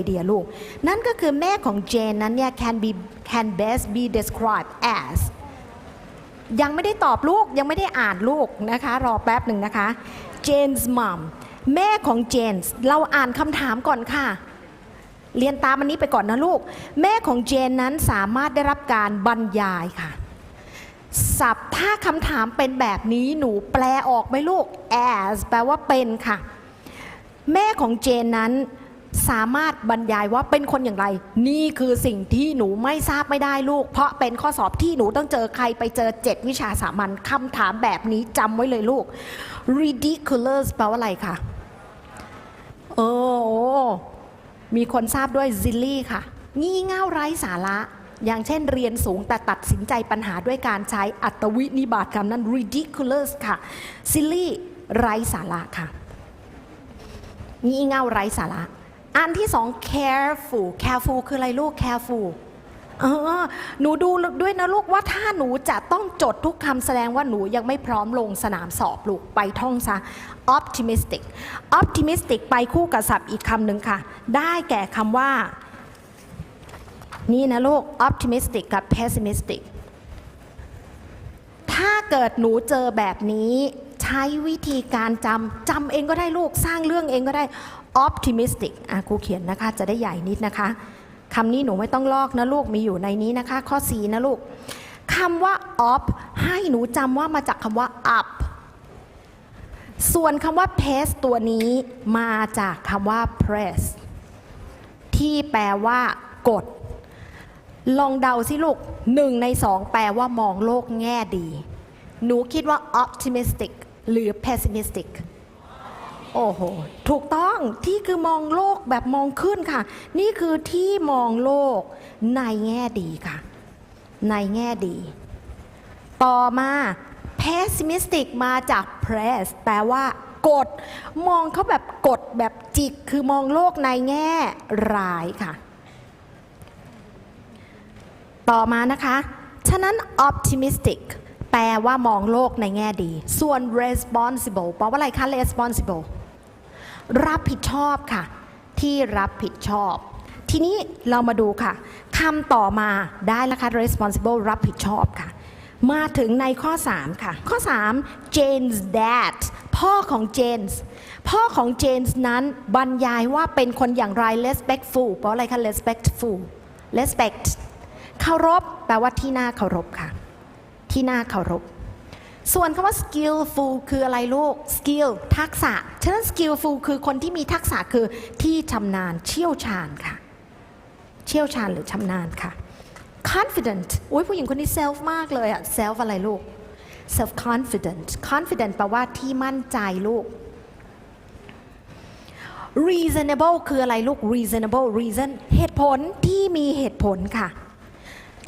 idea ลูก นั่นก็คือแม่ของเจนนั้นเนี่ย can be can best be described as ยังไม่ได้ตอบลูกยังไม่ได้อ่านลูกนะคะ รอแป๊บหนึ่งนะคะ Jane's mom แม่ของเจนส์เราอ่านคำถามก่อนค่ะ เรียนตามอันนี้ไปก่อนนะลูก แม่ของเจนนั้นสามารถได้รับการบรรยายค่ะศัพท์ถ้าคำถามเป็นแบบนี้หนูแปลออกไหมลูก as แปลว่าเป็นค่ะ แม่ของเจนนั้น สามารถบรรยายว่าเป็นคนอย่างไร นี่คือสิ่งที่หนูไม่ทราบไม่ได้ลูก เพราะเป็นข้อสอบที่หนูต้องเจอใครไปเจอ 7 วิชาสามัญคำถามแบบนี้จำไว้เลยลูก ridiculous แปลว่าอะไรคะโอ้โอ้มีคนทราบด้วย silly ค่ะ งี่เง่าไร้สาระ อย่างเช่นเรียนสูงแต่ตัดสินใจปัญหาด้วยการใช้อัตวินิบาตคำนั้น ridiculous ค่ะ silly ไร้สาระค่ะ งี่เง่าไร้สาระ อันที่สอง careful careful คืออะไรลูก careful เออหนูดูด้วยนะลูกว่าถ้าหนูจะต้องจดทุกคำแสดงว่าหนูยังไม่พร้อมลงสนามสอบลูกไปท่องซะ optimistic optimistic ไปคู่กับศัพท์อีกคำหนึ่งค่ะ ได้แก่คำว่า นี่นะลูก optimistic กับ pessimistic ถ้าเกิดหนูเจอแบบนี้ ใช้วิธีการจำจำเองก็ได้ลูกสร้างเรื่องเองก็ได้ optimistic อะครูเขียนนะคะ จะได้ใหญ่นิดนะคะคำนี้หนูไม่ต้องลอกนะลูกมีอยู่ในนี้นะคะ ข้อ 4 นะลูกคำว่า op ให้หนูจำว่ามาจากคำว่า up ส่วนคำว่า paste ตัวนี้มาจากคำว่า press ที่แปลว่ากด ลองเดาสิลูกหนึ่งในสองแปลว่ามองโลกแง่ดี หนูคิดว่า optimistic หรือ pessimistic โอ้โห ถูกต้อง ที่คือมองโลกแบบมองขึ้นค่ะ นี่คือที่มองโลกในแง่ดีค่ะ ในแง่ดี ต่อมา pessimistic มาจาก press แปลว่ากด มองเขาแบบกดแบบจิก คือมองโลกในแง่ร้ายค่ะ ต่อมานะคะ ฉะนั้น optimistic แปลว่ามองโลกในแง่ดี ส่วน responsible แปลว่าอะไรคะ responsible รับผิดชอบค่ะ ที่รับผิดชอบ ทีนี้เรามาดูค่ะคำต่อมาได้แล้วค่ะ responsible รับผิดชอบค่ะ มาถึงในข้อ 3 ค่ะ ข้อ 3 Jane's dad พ่อของ James พ่อของ James นั้นบรรยายว่าเป็นคนอย่างไร respectful แปลว่าอะไรคะ respectful respect เคารพแปลว่าที่น่าเคารพค่ะ ที่น่าเคารพ ส่วนคำว่า skillful คืออะไรลูก skill ทักษะ ฉะนั้น skillful คือคนที่มีทักษะคือที่ชำนาญเชี่ยวชาญค่ะ เชี่ยวชาญหรือชำนาญค่ะ confident โอ้ยผู้หญิงคนนี้ self มากเลยอะ self อะไรลูก self confident confident แปลว่าที่มั่นใจลูก reasonable คืออะไรลูก reasonable reason เหตุผลที่มีเหตุผลค่ะ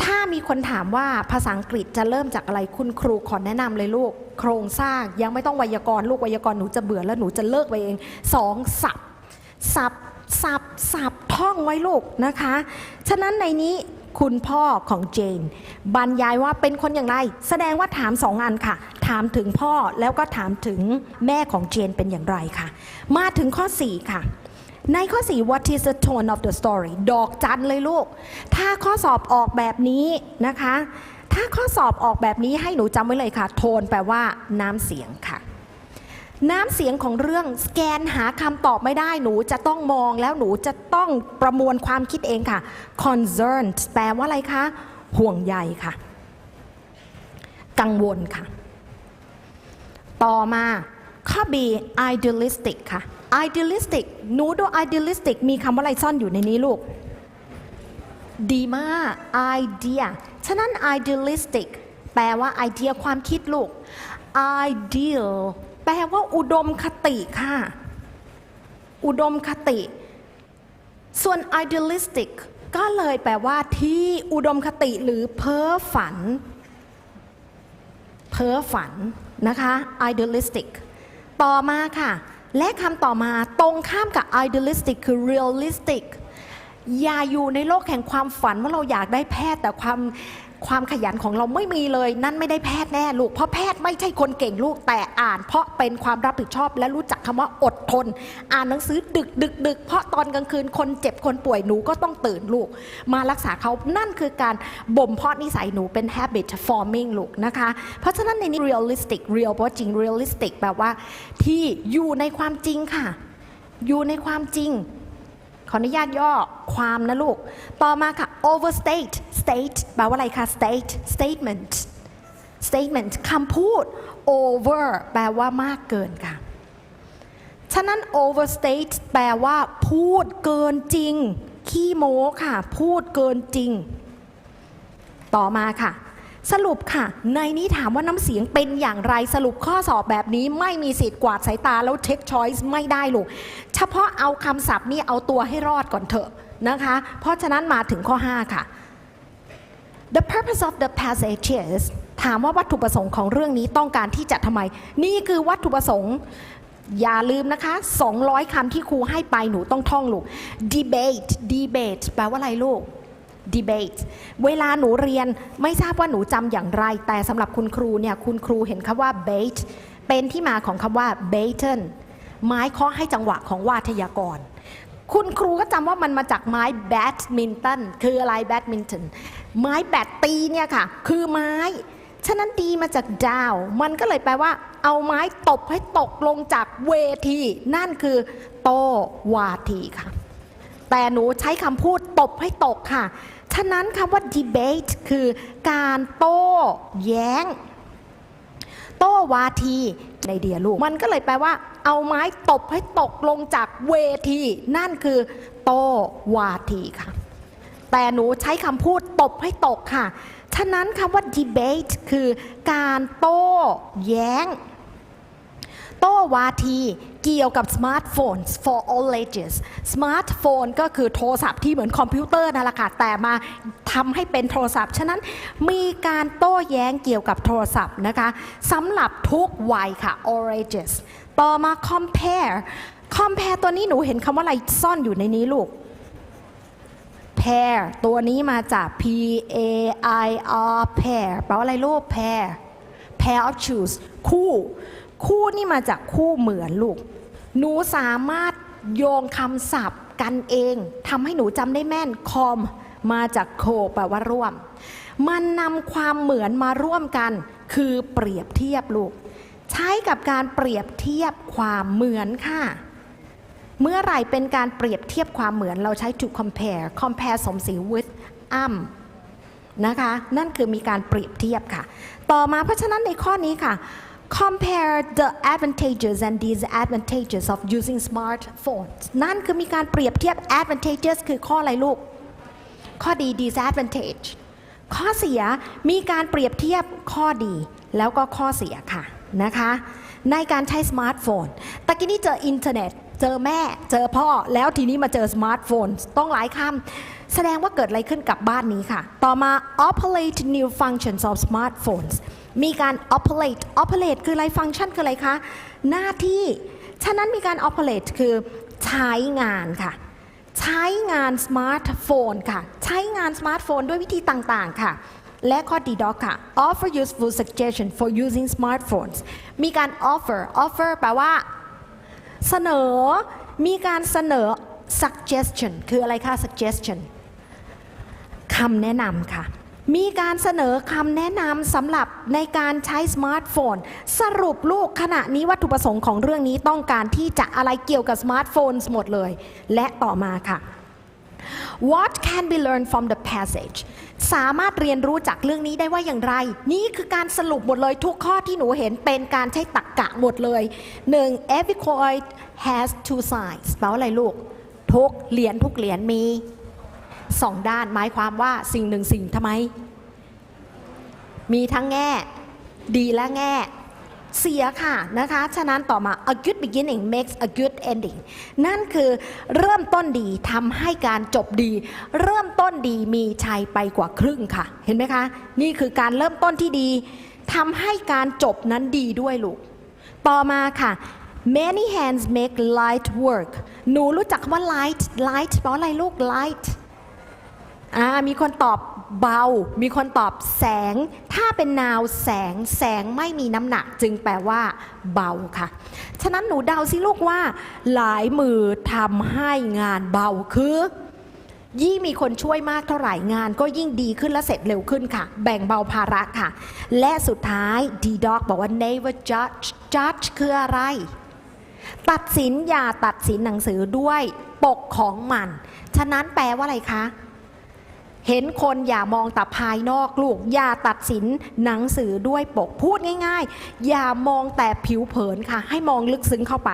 ถ้ามีคนถามว่าภาษาอังกฤษจะเริ่มจากอะไรคุณครูขอแนะนำเลยลูก โครงสร้างยังไม่ต้องไวยากรณ์ลูกไวยากรณ์หนูจะเบื่อแล้วหนูจะเลิกไปเองสองสับสับสับสับท่องไว้ลูกนะคะ ฉะนั้นในนี้คุณพ่อของเจน บรรยายว่าเป็นคนอย่างไร แสดงว่าถามสองอันค่ะ ถามถึงพ่อแล้วก็ถามถึงแม่ของเจนเป็นอย่างไรค่ะ มาถึงข้อ 4 ค่ะ ในข้อ 4 what is the tone of the story ดอกจันเลยลูก ถ้าข้อสอบออกแบบนี้นะคะ ถ้าข้อสอบออกแบบนี้ให้หนูจำไว้เลยค่ะ โทนแปลว่าน้ำเสียงค่ะ น้ำเสียงของเรื่องสแกนหาคำตอบไม่ได้หนูจะต้องมองแล้วหนูจะต้องประมวลความคิดเองค่ะ concerned แปลว่าอะไรคะ ห่วงใยค่ะ กังวลค่ะ ต่อมาข้อ B idealistic ค่ะ idealistic หนูดู idealistic มีคำว่าอะไรซ่อนอยู่ในนี้ลูก ดีมาก idea ฉะนั้น idealistic แปลว่าไอเดียความคิดลูก ideal แปลว่าอุดมคติค่ะ อุดมคติ ส่วน idealistic ก็เลยแปลว่าที่อุดมคติหรือเพ้อฝัน เพ้อฝันนะคะ idealistic ต่อมาค่ะ และคำต่อมาตรงข้ามกับ idealistic คือ realistic อย่าอยู่ในโลกแห่งความฝันว่าเราอยากได้แพทย์แต่ความ ความขยันของเราไม่มีเลย นั่นไม่ได้แพทย์แน่ลูก เพราะแพทย์ไม่ใช่คนเก่งลูกแต่อ่าน เพราะเป็นความรับผิดชอบและรู้จักคำว่าอดทน อ่านหนังสือดึกดึกดึกเพราะตอนกลางคืนคนเจ็บคนป่วยหนูก็ต้องตื่นลูก มารักษาเขานั่นคือการบ่มเพาะนิสัยหนูเป็น habit forming ลูกนะคะ เพราะฉะนั้นในนี้ realistic real แปลว่าจริง realistic แปลว่าที่อยู่ในความจริงค่ะ อยู่ในความจริง ขออนุญาตย่อความนะลูก ต่อมาค่ะ overstate state แปลว่าอะไรคะ state statement statement คำพูด over แปลว่ามากเกินค่ะ ฉะนั้น overstate แปลว่า พูดเกินจริง ขี้โม้ค่ะ พูดเกินจริง ต่อมาค่ะ สรุปค่ะ ในนี้ถามว่าน้ำเสียงเป็นอย่างไรสรุปข้อสอบแบบนี้ไม่มีสิทธิ์กวาดสายตาแล้วเช็คช้อยส์ไม่ได้ลูก เฉพาะเอาคำศัพท์นี่เอาตัวให้รอดก่อนเถอะนะคะ เพราะฉะนั้นมาถึงข้อ 5 ค่ะ The purpose of the passage is ถามว่าวัตถุประสงค์ของเรื่องนี้ต้องการที่จะทำไม นี่คือวัตถุประสงค์อย่าลืมนะคะ 200คำที่ครูให้ไปหนูต้องท่องลูก debate debate แปลว่าอะไรลูก debate เวลาหนูเรียนไม่ทราบว่าหนูจำอย่างไร แต่สำหรับคุณครูเนี่ยคุณครูเห็นคำว่า bait เป็นที่มาของคำว่า baton ไม้เคาะให้จังหวะของวาทยากร คุณครูก็จำว่ามันมาจากไม้แบดมินตันคืออะไรแบดมินตันไม้แบดตีเนี่ยค่ะ คือไม้ ฉะนั้นดีมาจากดาว มันก็เลยแปลว่า เอาไม้ตบให้ตกลงจากเวที นั่นคือ โตวาทีค่ะ แต่หนูใช้คำพูดตบให้ตกค่ะ ฉะนั้นคำว่า debate คือการโต้แย้ง โต้วาทีในเดียลูก มันก็เลยแปลว่า เอาไม้ตบให้ตกลงจากเวที นั่นคือ โต้วาทีค่ะ แต่หนูใช้คำพูดตบให้ตกค่ะ ฉะนั้นคำว่า debate คือการโต้แย้ง โต้วาทีเกี่ยวกับสมาร์ทโฟน for all ages สมาร์ทโฟนก็คือโทรศัพท์ที่เหมือนคอมพิวเตอร์นั่นแหละค่ะแต่มาทำให้เป็นโทรศัพท์ ฉะนั้นมีการโต้แย้งเกี่ยวกับโทรศัพท์นะคะสำหรับทุกวัยค่ะ all ages ต่อมา compare compare ตัวนี้หนูเห็นคำว่าอะไรซ่อนอยู่ในนี้ลูก pair ตัวนี้มาจาก P A I R pair แปลว่าอะไรลูก pair pair of shoes คู่ คู่นี่มาจากคู่เหมือนลูก หนูสามารถโยงคำศัพท์กันเองทำให้หนูจำได้แม่น com มาจาก co แปลว่าร่วม มันนำความเหมือนมาร่วมกัน คือเปรียบเทียบลูก ใช้กับการเปรียบเทียบความเหมือนค่ะ เมื่อไหร่เป็นการเปรียบเทียบความเหมือนเราใช้ to compare compare สมศรี with am นะคะ นั่นคือมีการเปรียบเทียบค่ะ ต่อมาเพราะฉะนั้นในข้อนี้ค่ะ compare the advantages and disadvantages of using smartphones นั่นคือมีการเปรียบเทียบ advantages คือข้ออะไรลูก ข้อดี disadvantage ข้อเสียมีการเปรียบเทียบข้อดีแล้วก็ข้อเสียค่ะนะคะ ในการใช้สมาร์ทโฟนตะกี้นี้เจออินเทอร์เน็ต เจอแม่เจอพ่อแล้วทีนี้มาเจอสมาร์ทโฟน ต้องหลายคำแสดงว่าเกิดอะไรขึ้นกับบ้านนี้ค่ะ ต่อมา operate new functions of smartphones มีการ operate operate คืออะไรฟังก์ชันคืออะไรคะ หน้าที่ ฉะนั้นมีการ operate คือใช้งานค่ะ ใช้งานสมาร์ทโฟนค่ะ ใช้งานสมาร์ทโฟนด้วยวิธีต่างๆ ค่ะและข้อดีดอกค่ะ offer useful suggestion for using smartphones มีการ offer offer แปลว่า เสนอมีการเสนอ suggestion คืออะไรคะ suggestion คำแนะนำค่ะ มีการเสนอคำแนะนำสำหรับในการใช้สมาร์ทโฟน สรุปลูกขณะนี้วัตถุประสงค์ของเรื่องนี้ต้องการที่จะอะไรเกี่ยวกับสมาร์ทโฟนหมดเลย และต่อมาค่ะ What can be learned from the passage สามารถเรียนรู้จากเรื่องนี้ได้ว่าอย่างไร นี่คือการสรุปหมดเลยทุกข้อที่หนูเห็นเป็นการใช้ตรรกกะหมดเลย 1. Every coin has two sides แปลว่าอะไรลูก ทุกเหรียญทุกเหรียญมีสองด้านหมายความว่าสิ่งหนึ่งสิ่งทำไม มีทั้งแง่ ดีและแง่ เสียค่ะนะคะ ฉะนั้นต่อมา a good beginning makes a good ending นั่นคือเริ่มต้นดีทำให้การจบดี เริ่มต้นดีมีชัยไปกว่าครึ่งค่ะ เห็นไหมคะ นี่คือการเริ่มต้นที่ดีทำให้การจบนั้นดีด้วยลูก ต่อมาค่ะ many hands make light work หนูรู้จักคำว่า light light แปลว่าอะไรลูก light อ่ามีคนตอบ เบา มีคนตอบแสง ถ้าเป็นนาวแสง แสงไม่มีน้ำหนัก จึงแปลว่า เบาค่ะ ฉะนั้นหนูเดาสิลูกว่า หลายมือทำให้งานเบาคือยิ่งมีคนช่วยมากเท่าไหร่งาน ก็ยิ่งดีขึ้นและเสร็จเร็วขึ้นค่ะ แบ่งเบาภาระค่ะ และสุดท้าย D Dog บอกว่า never judge judge คืออะไร ตัดสินอย่าตัดสินหนังสือด้วยปกของมัน ฉะนั้นแปลว่าอะไรคะ เห็นคนอย่ามองแต่ภายนอกลูก อย่าตัดสินหนังสือด้วยปกพูดง่ายๆ อย่ามองแต่ผิวเผินค่ะ ให้มองลึกซึ้งเข้าไป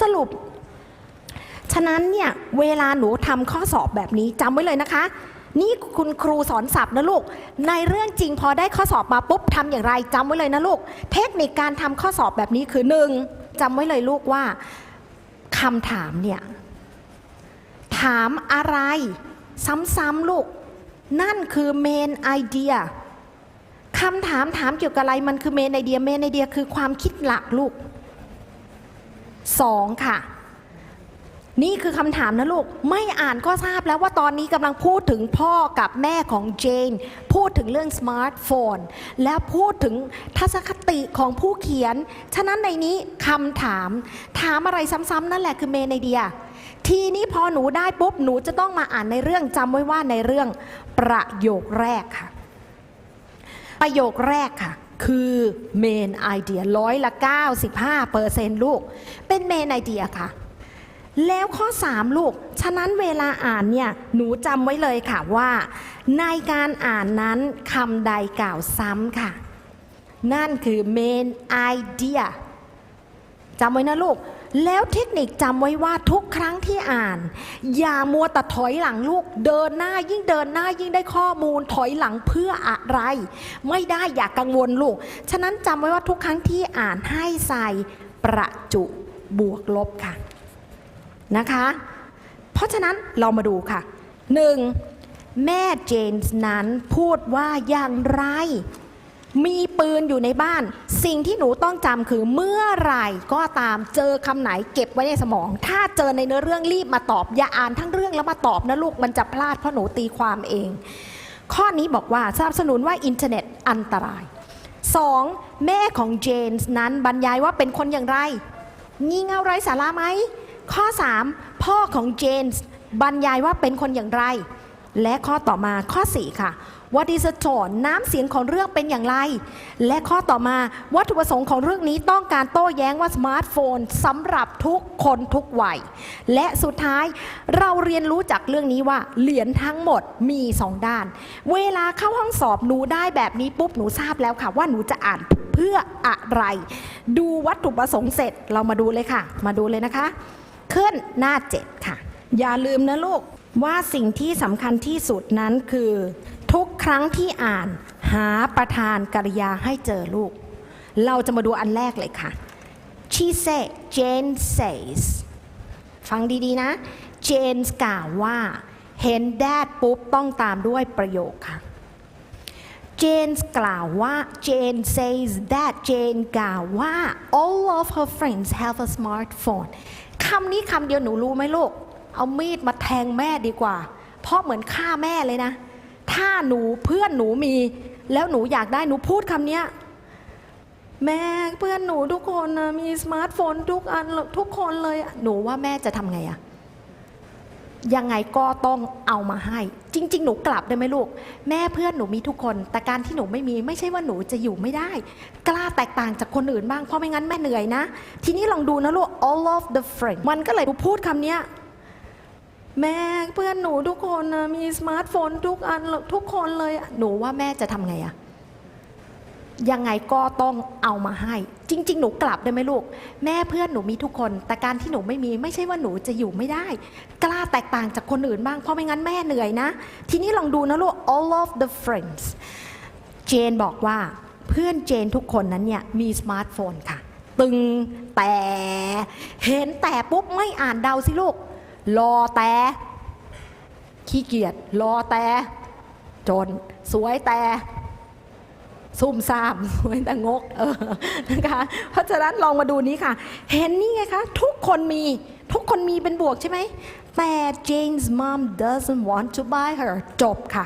สรุป ฉะนั้นเนี่ยเวลาหนูทำข้อสอบแบบนี้จำไว้เลยนะคะ นี่คุณครูสอนศัพท์นะลูก ในเรื่องจริงพอได้ข้อสอบมาปุ๊บทำอย่างไรจำไว้เลยนะลูก เทคนิคการทำข้อสอบแบบนี้คือหนึ่งจำไว้เลยลูกว่าคำถามเนี่ยถามอะไรซ้ำๆลูก นั่นคือเมนไอเดียคำถามถามเกี่ยวกับอะไรมันคือเมนไอเดียเมนไอเดียคือความคิดหลักลูกสองค่ะ นี่คือคำถามนะลูก ไม่อ่านก็ทราบแล้วว่าตอนนี้กำลังพูดถึงพ่อกับแม่ของเจน พูดถึงเรื่องสมาร์ทโฟน แล้วพูดถึงทัศนคติของผู้เขียน ฉะนั้นในนี้คำถาม ถามอะไรซ้ำๆนั่นแหละคือเมนไอเดีย ทีนี้พอหนูได้ปุ๊บหนูจะต้องมาอ่านในเรื่องจำไว้ว่าในเรื่องประโยคแรกค่ะ ประโยคแรกค่ะ คือเมนไอเดียร้อยละ 95เปอร์เซนต์ลูก เป็นเมนไอเดียค่ะ แล้วข้อ 3 ลูก ฉะนั้นเวลาอ่านเนี่ย หนูจำไว้เลยค่ะว่า ในการอ่านนั้นคำใดกล่าวซ้ำค่ะ นั่นคือ main idea จำไว้นะลูก แล้วเทคนิคจำไว้ว่าทุกครั้งที่อ่าน อย่ามัวแต่ถอยหลังลูกเดินหน้ายิ่งเดินหน้ายิ่งได้ข้อมูลถอยหลังเพื่ออะไร ไม่ได้อย่ากกังวลลูก ฉะนั้นจำไว้ว่าทุกครั้งที่อ่านให้ใส่ประจุบวกลบค่ะนะคะ เพราะฉะนั้นเรามาดูค่ะ 1. แม่เจนส์นั้นพูดว่าอย่างไร มีปืนอยู่ในบ้าน สิ่งที่หนูต้องจำคือเมื่อไหร่ก็ตามเจอคำไหนเก็บไว้ในสมอง ถ้าเจอในเนื้อเรื่องรีบมาตอบ อย่าอ่านทั้งเรื่องแล้วมาตอบนะลูกมันจะพลาดเพราะหนูตีความเอง ข้อนี้บอกว่าสนับสนุนว่าอินเทอร์เน็ตอันตราย 2. แม่ของเจนส์นั้นบรรยายว่าเป็นคนอย่างไร งี่เง่าไร้สาระไหม ข้อ 3 พ่อของเจนส์บรรยายว่าเป็นคนอย่างไร และข้อต่อมาข้อ 4 ค่ะ What is the tone น้ำเสียงของเรื่องเป็นอย่างไร และข้อต่อมาวัตถุประสงค์ของเรื่องนี้ต้องการโต้แย้งว่าสมาร์ทโฟนสำหรับทุกคนทุกวัย และสุดท้ายเราเรียนรู้จากเรื่องนี้ว่า เหรียญทั้งหมดมีสองด้าน เวลาเข้าห้องสอบหนูได้แบบนี้ปุ๊บหนูทราบแล้วค่ะ ว่าหนูจะอ่านเพื่ออะไร ดูวัตถุประสงค์เสร็จเรามาดูเลยค่ะ มาดูเลยนะคะ ขึ้นหน้าเจ็ดค่ะ อย่าลืมนะลูก ว่าสิ่งที่สำคัญที่สุดนั้นคือ ทุกครั้งที่อ่านหาประธานกริยาให้เจอลูก เราจะมาดูอันแรกเลยค่ะ she said Jane says ฟังดีๆนะ Jane กล่าวว่า เห็นแดดปุ๊บต้องตามด้วยประโยคค่ะ Jane กล่าวว่า Jane says that Jane กล่าวว่า all of her friends have a smartphone คำนี้คำเดียวหนูรู้ไหมลูก เอามีดมาแทงแม่ดีกว่า เพราะเหมือนฆ่าแม่เลยนะ ถ้าหนูเพื่อนหนูมี แล้วหนูอยากได้หนูพูดคำเนี้ยแม่เพื่อนหนูทุกคนนะมีสมาร์ทโฟนทุกอันทุกคนเลย หนูว่าแม่จะทำไงอะยังไงก็ต้องเอามาให้ จริง ๆ หนูกลับได้ไหมลูก แม่เพื่อนหนูมีทุกคน แต่การที่หนูไม่มีไม่ใช่ว่าหนูจะอยู่ไม่ได้ กล้าแตกต่างจากคนอื่นบ้างเพราะไม่งั้นแม่เหนื่อยนะ ทีนี้ลองดูนะลูก all of the friends มันก็เลยพูดคำนี้ แม่เพื่อนหนูทุกคนนะมีสมาร์ทโฟนทุกอันทุกคนเลย หนูว่าแม่จะทำไงอะยังไงก็ต้องเอามาให้ จริง ๆ หนูกลับได้ไหมลูก แม่เพื่อนหนูมีทุกคน แต่การที่หนูไม่มีไม่ใช่ว่าหนูจะอยู่ไม่ได้ กล้าแตกต่างจากคนอื่นบ้างเพราะไม่งั้นแม่เหนื่อยนะ ทีนี้ลองดูนะลูก all of the friends เจนบอกว่าเพื่อนเจนทุกคนนั้นเนี่ยมีสมาร์ทโฟนค่ะ ตึงแต่เห็นแต่ปุ๊บไม่อ่านเดาสิลูก รอแต่ขี้เกียจรอแต่จน สวยแต่ซุ่มซ่ามสวยแต่งกเออนะคะเพราะฉะนั้นลองมาดูนี้ค่ะ เห็นนี่ไงคะทุกคนมีทุกคนมีเป็นบวกใช่ไหมแต่ Jane's mom doesn't want to buy her จบค่ะ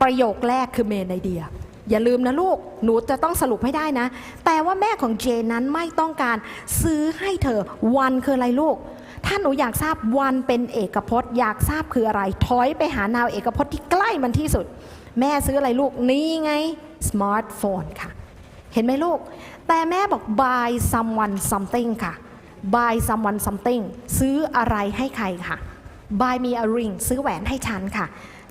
ประโยคแรกคือเมนไอเดียอย่าลืมนะลูก หนูจะต้องสรุปให้ได้นะ แต่ว่าแม่ของเจนนั้นไม่ต้องการซื้อให้เธอ วันคืออะไรลูก ถ้าหนูอยากทราบวันเป็นเอกพจน์ อยากทราบคืออะไร ถอยไปหานาวเอกพจน์ที่ใกล้มันที่สุด แม่ซื้ออะไรลูกนี่ไงสมาร์ทโฟนค่ะ เห็นไหมลูก แต่แม่บอก buy someone something ค่ะ buy someone something ซื้ออะไรให้ใครค่ะ buy me a ring ซื้อแหวนให้ฉันค่ะ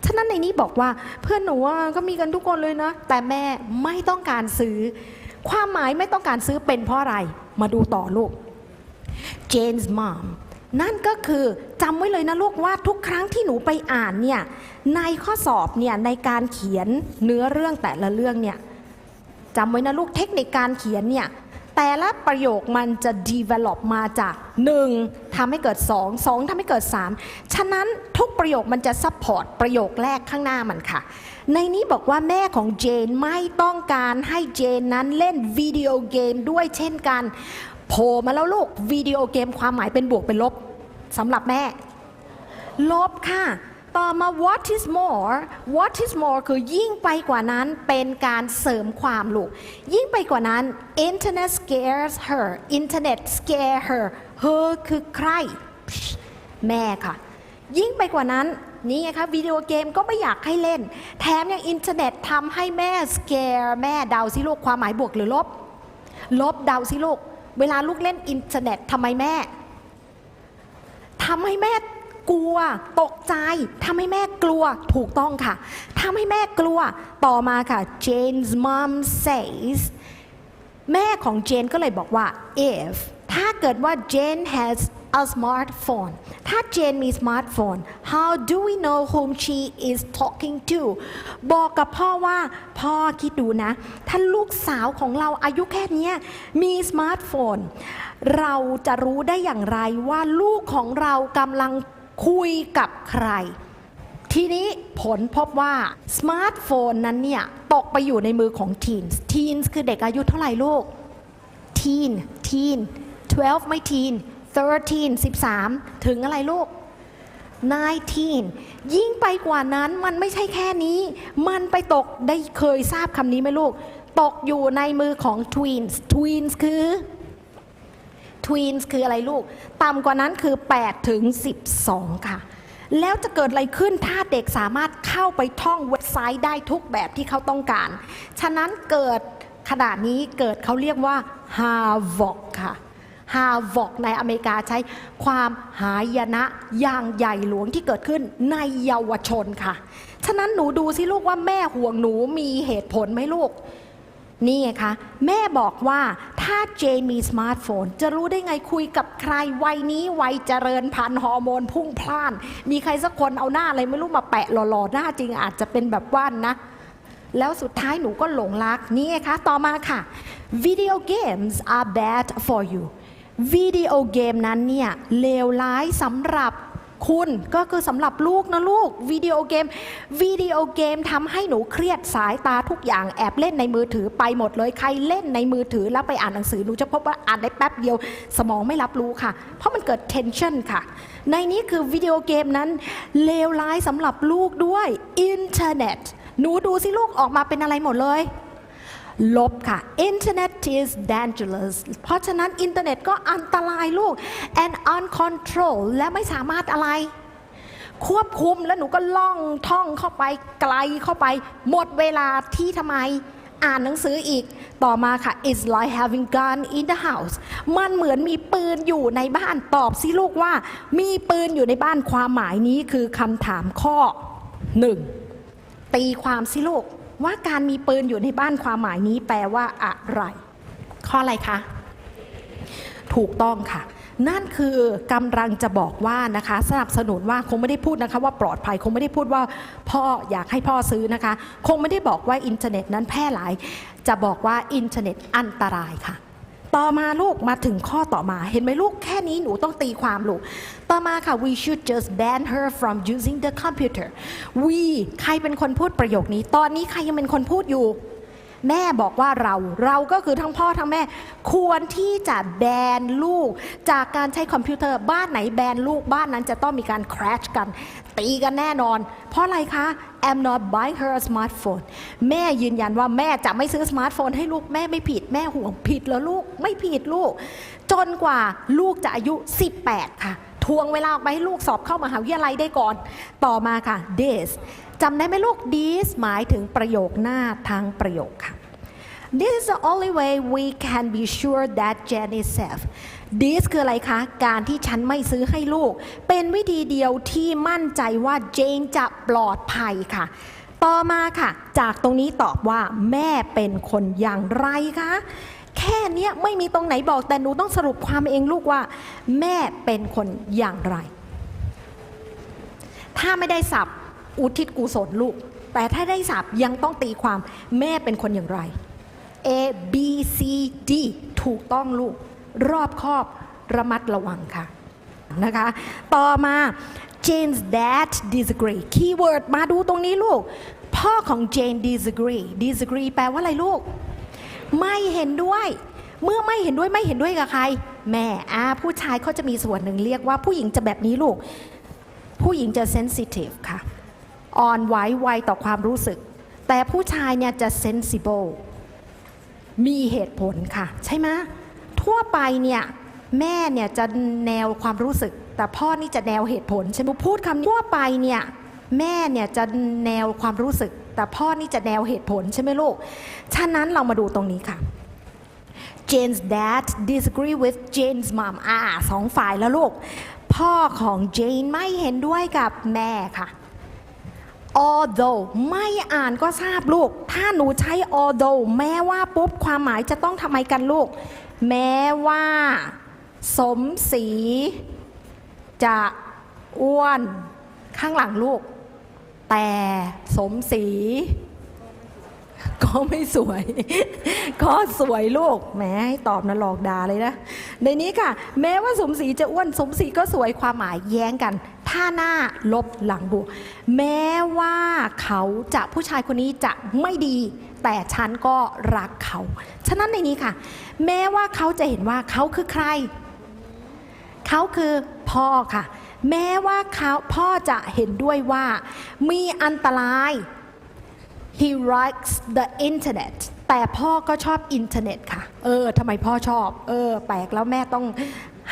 ฉะนั้นในนี้บอกว่าเพื่อนหนูก็มีกันทุกคนเลยนะ แต่แม่ไม่ต้องการซื้อ ความหมายไม่ต้องการซื้อเป็นเพราะอะไร มาดูต่อลูก Jane's mom นั่นก็คือจำไว้เลยนะลูกว่าทุกครั้งที่หนูไปอ่านเนี่ยในข้อสอบเนี่ยในการเขียนเนื้อเรื่องแต่ละเรื่องเนี่ยจำไว้นะลูกเทคนิคการเขียนเนี่ยแต่ละประโยคมันจะ develop มาจาก 1ทำให้เกิด 2 2ทำให้เกิด 3 ฉะนั้นทุกประโยคมันจะ support ประโยคแรกข้างหน้ามันค่ะ ในนี้บอกว่าแม่ของเจนไม่ต้องการให้เจนนั้นเล่นวิดีโอเกมด้วยเช่นกัน โผล่มาแล้วลูกวิดีโอเกมความหมายเป็นบวกเป็นลบสำหรับแม่ ลบค่ะ ต่อมา what is more what is more คือยิ่งไปกว่านั้นเป็นการเสริมความลูก ยิ่งไปกว่านั้น internet scares her internet scare her her คือใคร แม่ค่ะ ยิ่งไปกว่านั้นนี่ไงคะวิดีโอเกมก็ไม่อยากให้เล่น แถมยังอินเทอร์เน็ตทำให้แม่ scare แม่เดาสิลูกความหมายบวกหรือลบ ลบเดาสิลูก เวลาลูกเล่นอินเทอร์เน็ตทำไมแม่ทำให้แม่กลัว ตกใจทำให้แม่กลัวถูกต้องค่ะทำให้แม่กลัวต่อมาค่ะ Jane's mom says แม่ของเจนก็เลยบอกว่า if ถ้าเกิดว่า Jane has a smartphone ถ้าเจนมีสมาร์ทโฟน how do we know whom she is talking to บอกกับพ่อว่าพ่อคิดดูนะ ถ้าลูกสาวของเราอายุแค่เนี้ยมีสมาร์ทโฟน เราจะรู้ได้อย่างไรว่าลูกของเรากำลังคุยกับใคร ทีนี้ผลพบว่าสมาร์ทโฟนนั้นเนี่ย ตกไปอยู่ในมือของ teens teens คือเด็กอายุเท่าไหร่ลูก teen teen 12 ไม่ teen 13 13 ถึงอะไรลูก 19 ยิ่งไปกว่านั้นมันไม่ใช่แค่นี้ มันไปตกได้เคยทราบคำนี้ไหมลูก ตกอยู่ในมือของ tweens tweens คือ tweens คืออะไรลูก ต่ำกว่านั้นคือ 8 ถึง 12 ค่ะแล้วจะเกิดอะไรขึ้นถ้าเด็กสามารถเข้าไปท่องเว็บไซต์ได้ทุกแบบที่เขาต้องการ ฉะนั้นเกิดขนาดนี้เกิดเขาเรียกว่า Havok ค่ะ Havok ในอเมริกาใช้ความหายนะอย่างใหญ่หลวงที่เกิดขึ้นในเยาวชนค่ะ ฉะนั้นหนูดูสิลูกว่าแม่ห่วงหนูมีเหตุผลไหมลูก นี่ไงคะแม่บอกว่าถ้าเจมีสมาร์ทโฟน จะรู้ได้ไงคุยกับใครวัยนี้วัยเจริญพันธุ์ฮอร์โมนพุ่งพล่าน มีใครสักคนเอาหน้าอะไรไม่รู้มาแปะหล่อๆหน้าจริงอาจจะเป็นแบบว่านนะแล้วสุดท้ายหนูก็หลงรักนี่ไงคะ ต่อมาค่ะ video games are bad for you วิดีโอเกมนั้นเนี่ยเลวร้ายสำหรับคุณก็คือสำหรับลูกนะลูกวิดีโอเกมวิดีโอเกมทำให้หนูเครียดสายตาทุกอย่างแอบเล่นในมือถือไปหมดเลยใครเล่นในมือถือแล้วไปอ่านหนังสือหนูจะพบว่าอ่านได้แป๊บเดียว สมองไม่รับรู้ค่ะ เพราะมันเกิด tension ค่ะ ในนี้คือวิดีโอเกมนั้นเลวร้ายสำหรับลูกด้วยอินเทอร์เน็ตหนูดูสิลูกออกมาเป็นอะไรหมดเลย ลบค่ะ Internet is dangerous เพราะฉะนั้นอินเทอร์เน็ตก็อันตรายลูก and uncontrolled และไม่สามารถอะไร ควบคุมแล้วหนูก็ล่องท่องเข้าไปไกลเข้าไป หมดเวลาที่ทำไมอ่านหนังสืออีกต่อมาค่ะ is like having gun in the house มันเหมือนมีปืนอยู่ในบ้านตอบสิลูกว่า มีปืนอยู่ในบ้านความหมายนี้คือคำถามข้อหนึ่งตีความสิลูก ว่าการมีปืนอยู่ในบ้านความหมายนี้แปลว่าอะไร ข้ออะไรคะ ถูกต้องค่ะนั่นคือกำลังจะบอกว่านะคะสนับสนุนว่าคงไม่ได้พูดนะคะว่าปลอดภัยคงไม่ได้พูดว่าพ่ออยากให้พ่อซื้อนะคะ คงไม่ได้บอกว่าอินเทอร์เน็ตนั้นแพร่หลาย จะบอกว่าอินเทอร์เน็ตอันตรายค่ะ ต่อมาลูกมาถึงข้อต่อมาเห็นไหมลูกแค่นี้หนูต้องตีความลูก ต่อมาค่ะ we should just ban her from using the computer we ใครเป็นคนพูดประโยคนี้ ตอนนี้ใครยังเป็นคนพูดอยู่ แม่บอกว่าเราเราก็คือทั้งพ่อทั้งแม่ ควรที่จะแบนลูก จากการใช้คอมพิวเตอร์บ้านไหนแบนลูกบ้านนั้นจะต้องมีการ crash กัน ตีกันแน่นอน เพราะอะไรคะ I'm not buying her a smartphone แม่ยืนยันว่าแม่จะไม่ซื้อสมาร์ทโฟนให้ลูกแม่ไม่ผิดแม่ห่วงผิดแล้วลูกไม่ผิดลูก จนกว่าลูกจะอายุ 18 ค่ะทวงเวลาออกไปให้ลูกสอบเข้ามหาวิทยาลัยได้ก่อน ต่อมาค่ะ this จำได้ไหมลูก this หมายถึงประโยคหน้าทั้งประโยคค่ะ This is the only way we can be sure that Jen is safe. This คืออะไรคะ การที่ฉันไม่ซื้อให้ลูก เป็นวิธีเดียวที่มั่นใจว่าเจนจะปลอดภัยค่ะ ต่อมาค่ะ จากตรงนี้ตอบว่า แม่เป็นคนอย่างไรคะแค่เนี้ยไม่มีตรงไหนบอกแต่หนูต้องสรุปความเองลูกว่า แม่เป็นคนอย่างไร ถ้าไม่ได้สับ อุทิศกุศลลูก แต่ถ้าได้สับยังต้องตีความแม่เป็นคนอย่างไร A B C D ถูกต้องลูก รอบคอบระมัดระวังค่ะนะคะ ต่อมา Jane's dad disagree keyword มาดูตรงนี้ลูก พ่อของ Jane disagree disagree แปลว่าอะไรลูก ไม่เห็นด้วย เมื่อไม่เห็นด้วยไม่เห็นด้วยกับใคร แม่อาผู้ชายเขาจะมีส่วนหนึ่งเรียกว่าผู้หญิงจะแบบนี้ลูก ผู้หญิงจะเซนซิทีฟค่ะ อ่อนไหวไวต่อความรู้สึก แต่ผู้ชายเนี่ยจะเซนซิเบิลมีเหตุผลค่ะ ใช่ไหมทั่วไปเนี่ยแม่เนี่ยจะแนวความรู้สึก แต่พ่อนี่จะแนวเหตุผลใช่ไหมพูดคำนี้ทั่วไปเนี่ยแม่เนี่ยจะแนวความรู้สึก แต่พ่อนี่จะแนวเหตุผลใช่ไหมลูก ฉะนั้นเรามาดูตรงนี้ค่ะ Jane's dad disagree with Jane's mom อ่าสองฝ่ายแล้วลูก พ่อของ Jane ไม่เห็นด้วยกับแม่ค่ะ although ไม่อ่านก็ทราบลูก ถ้าหนูใช้ although แม้ว่าปุ๊บความหมายจะต้องทำไมกันลูก แม้ว่า สมศรีจะอ้วนข้างหลังลูก แต่สมศรี ก็ไม่สวย ก็สวยลูกแหม้ให้ตอบนะหลอกด่าเลยนะ ในนี้ค่ะ แม้ว่าสมศรีจะอ้วนสมศรีก็สวยความหมายแย้งกัน ถ้าหน้าลบหลังบวกแม้ว่าเขาจะผู้ชายคนนี้จะไม่ดี แต่ฉันก็รักเขา ฉะนั้นในนี้ค่ะ แม้ว่าเขาจะเห็นว่าเขาคือใคร เขาคือพ่อค่ะ แม้ว่าเขาพ่อจะเห็นด้วยว่า มีอันตราย he likes the internet แต่พ่อก็ชอบอินเทอร์เน็ตค่ะ เออทำไมพ่อชอบ เออ แปลกแล้วแม่ต้อง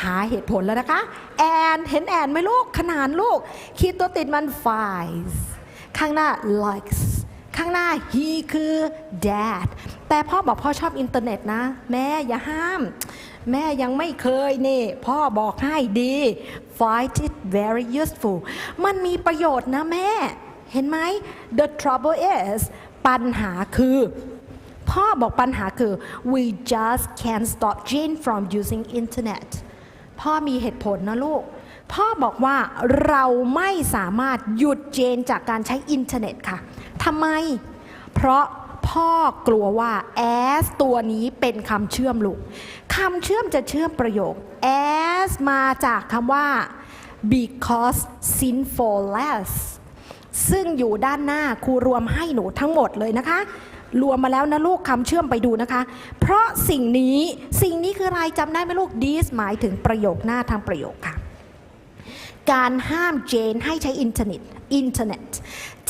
หาเหตุผลแล้วนะคะ แอนเห็นแอนไหมลูก ขนานลูกคิดตัวติดมัน files ข้างหน้า likes ข้างหน้า he คือ dad แต่พ่อบอกพ่อชอบอินเทอร์เน็ตนะ แม่อย่าห้าม แม่ยังไม่เคยนี่ พ่อบอกให้ดี find it very useful มันมีประโยชน์นะแม่ เห็นไหม the trouble is ปัญหาคือ พ่อบอกปัญหาคือ we just can't stop Jane from using internet พ่อมีเหตุผลนะลูก พ่อบอกว่าเราไม่สามารถหยุดเจนจากการใช้อินเทอร์เน็ตค่ะทำไม เพราะพ่อกลัวว่า as ตัวนี้เป็นคำเชื่อมลูกคำเชื่อมจะเชื่อมประโยค as มาจากคำว่า because sinful less ซึ่งอยู่ด้านหน้าครูรวมให้หนูทั้งหมดเลยนะคะ รวมมาแล้วนะลูกคำเชื่อมไปดูนะคะ เพราะสิ่งนี้สิ่งนี้คืออะไรจำได้ไหมลูก this หมายถึงประโยคหน้าทางประโยคค่ะ การห้ามเจนให้ใช้อินเทอร์เน็ตอินเทอร์เน็ต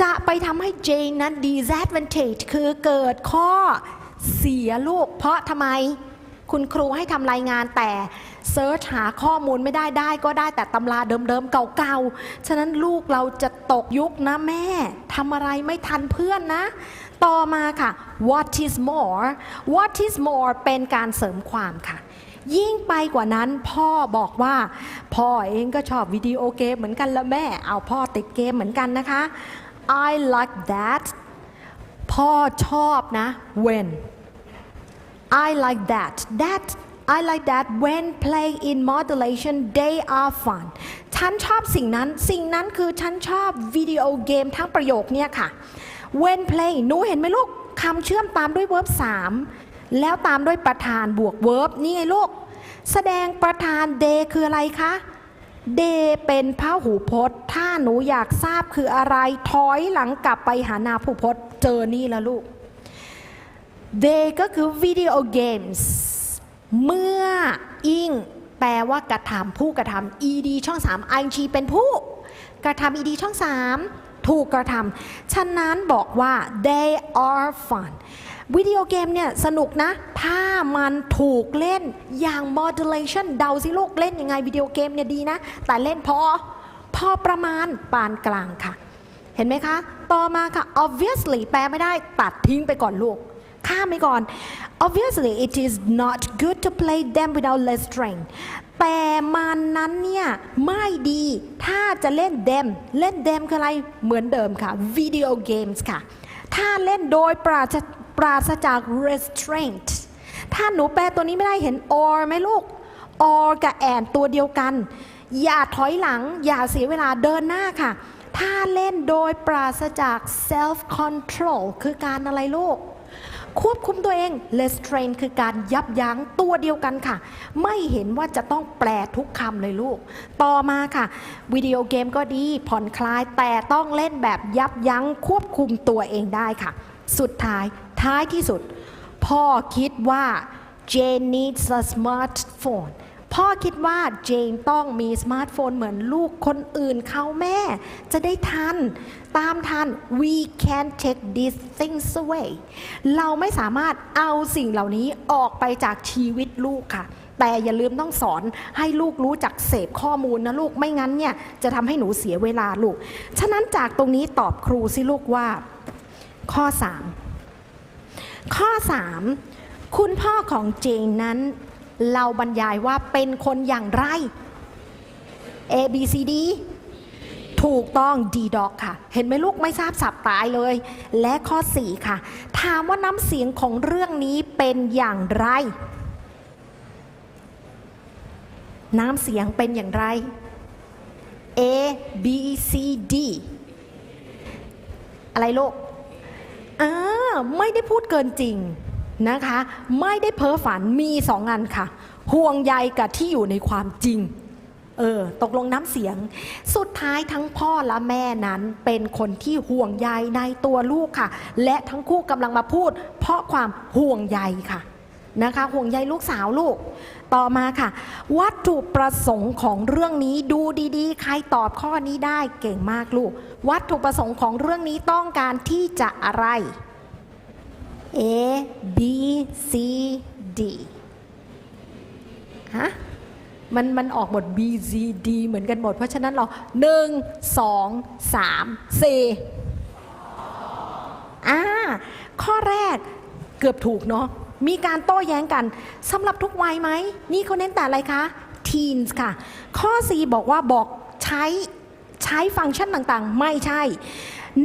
จะไปทำให้เจนนั้น disadvantage คือเกิดข้อเสียลูก เพราะทำไม คุณครูให้ทำรายงานแต่เซิร์ชหาข้อมูลไม่ได้ได้ก็ได้แต่ตำราเดิมๆเก่าๆ ฉะนั้นลูกเราจะตกยุคนะแม่ทำอะไรไม่ทันเพื่อนนะ ต่อมาค่ะ what is more what is more เป็นการเสริมความค่ะ ยิ่งไปกว่านั้นพ่อบอกว่า พ่อเองก็ชอบวิดีโอเกมเหมือนกันละแม่ เอาพ่อติดเกมเหมือนกันนะคะ I like that พ่อชอบนะ when I like that that I like that when playing in modulation they are fun ฉันชอบสิ่งนั้น สิ่งนั้นคือฉันชอบวิดีโอเกมทั้งประโยคเนี่ยค่ะ when playing หนูเห็นไหมลูกคำเชื่อมตามด้วย verb 3แล้วตามด้วยประธานบวก verb นี่ไงลูก แสดงประธาน day คืออะไรคะ day เป็นพหูพจน์ ถ้าหนูอยากทราบคืออะไร ถอยหลังกลับไปหานาผู้พจน์ เจอนี่แล้วลูก they ก็คือ video games เมื่ออิงแปลว่ากระทำผู้กระทำ ed ช่อง 3 ing เป็นผู้กระทำ ed ช่อง 3 ถูกกระทำ ฉะนั้นบอกว่า they are fun วิดีโอเกมเนี่ยสนุกนะ ถ้ามันถูกเล่นอย่าง modulation เดาสิลูกเล่นยังไงวิดีโอเกมเนี่ยดีนะ แต่เล่นพอ พอประมาณปานกลางค่ะ เห็นไหมคะ ต่อมาค่ะ obviously แปลไม่ได้ตัดทิ้งไปก่อนลูก ข้ามไปก่อน obviously it is not good to play them without restraint แต่มันนั้นเนี่ย ไม่ดีถ้าจะเล่น them เล่น them คืออะไรเหมือนเดิมค่ะ video games ค่ะ ถ้าเล่นโดยปราศปราศจาก restraint ถ้าหนูแปลตัวนี้ไม่ได้เห็น or ไหมลูก or กับ and ตัวเดียวกัน อย่าถอยหลัง อย่าเสียเวลาเดินหน้าค่ะ ถ้าเล่นโดยปราศจาก self control คือการอะไรลูก ควบคุมตัวเอง restrain คือการยับยั้งตัวเดียวกันค่ะ ไม่เห็นว่าจะต้องแปลทุกคำเลยลูก ต่อมาค่ะ วิดีโอเกมก็ดีผ่อนคลายแต่ต้องเล่นแบบยับยั้งควบคุมตัวเองได้ค่ะ สุดท้ายท้ายที่สุด พ่อคิดว่า Jane needs a smartphone พ่อคิดว่าเจนต้องมีสมาร์ทโฟนเหมือนลูกคนอื่นเขาแม่ จะได้ทัน ตามทัน we can take these things away เราไม่สามารถเอาสิ่งเหล่านี้ออกไปจากชีวิตลูกค่ะ แต่อย่าลืมต้องสอนให้ลูกรู้จักเสพข้อมูลนะลูกไม่งั้นเนี่ย จะทำให้หนูเสียเวลาลูก ฉะนั้นจากตรงนี้ตอบครูสิลูกว่า ข้อ 3 ข้อ 3 คุณพ่อของเจนนั้น เราบรรยายว่าเป็นคนอย่างไร A B C D ถูกต้อง D dog ค่ะ เห็นไหมลูกไม่ทราบสับตายเลย และข้อ 4 ค่ะ ถามว่าน้ำเสียงของเรื่องนี้เป็นอย่างไร น้ำเสียงเป็นอย่างไร A B C D อะไรลูกอ่าไม่ได้พูดเกินจริง นะคะ ไม่ได้เพ้อฝันมีสองอันค่ะ ห่วงใยกับที่อยู่ในความจริงเออตกลงน้ำเสียง สุดท้ายทั้งพ่อและแม่นั้นเป็นคนที่ห่วงใยในตัวลูกค่ะ และทั้งคู่กำลังมาพูด เพราะความห่วงใยค่ะนะคะ ห่วงใยลูกสาวลูก ต่อมาค่ะ วัตถุประสงค์ของเรื่องนี้ดูดี ๆ ใครตอบข้อนี้ได้เก่งมากลูก วัตถุประสงค์ของเรื่องนี้ต้องการที่จะอะไร A B C D ฮะมันมันออกหมด B C D เหมือนกันหมด เพราะฉะนั้นเรา 1 2 3 4อ่าข้อแรกเกือบถูกเนาะมีการโต้แย้งกันสำหรับทุกวัยไหม นี่เขาเน้นแต่อะไรคะ teens ค่ะ ข้อ C บอกว่าบอกใช้ ใช้ฟังก์ชันต่างๆ ไม่ใช่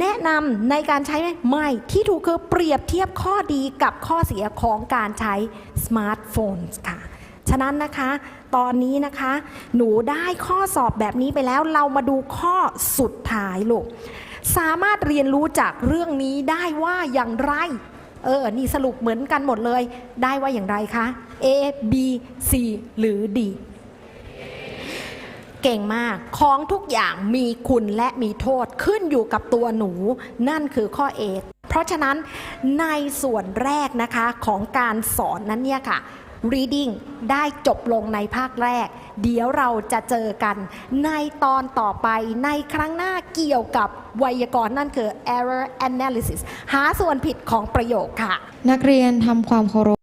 แนะนำในการใช้ไหมไม่ที่ถูกคือเปรียบเทียบข้อดีกับข้อเสียของการใช้สมาร์ทโฟนค่ะฉะนั้นนะคะ ตอนนี้นะคะ หนูได้ข้อสอบแบบนี้ไปแล้ว เรามาดูข้อสุดท้ายลูก สามารถเรียนรู้จากเรื่องนี้ได้ว่าอย่างไร เออ นี่สรุปเหมือนกันหมดเลย ได้ว่าอย่างไรคะ A B C หรือ D เก่งมาก ของทุกอย่างมีคุณและมีโทษขึ้นอยู่กับตัวหนู นั่นคือข้อ A เพราะฉะนั้นในส่วนแรกนะคะของการสอนนั้นเนี่ยค่ะ reading ได้จบลงในภาคแรก เดี๋ยวเราจะเจอกัน ในตอนต่อไปในครั้งหน้าเกี่ยวกับไวยากรณ์นั่นคือ error analysis หาส่วนผิดของประโยคค่ะ นักเรียนทำความเคารพ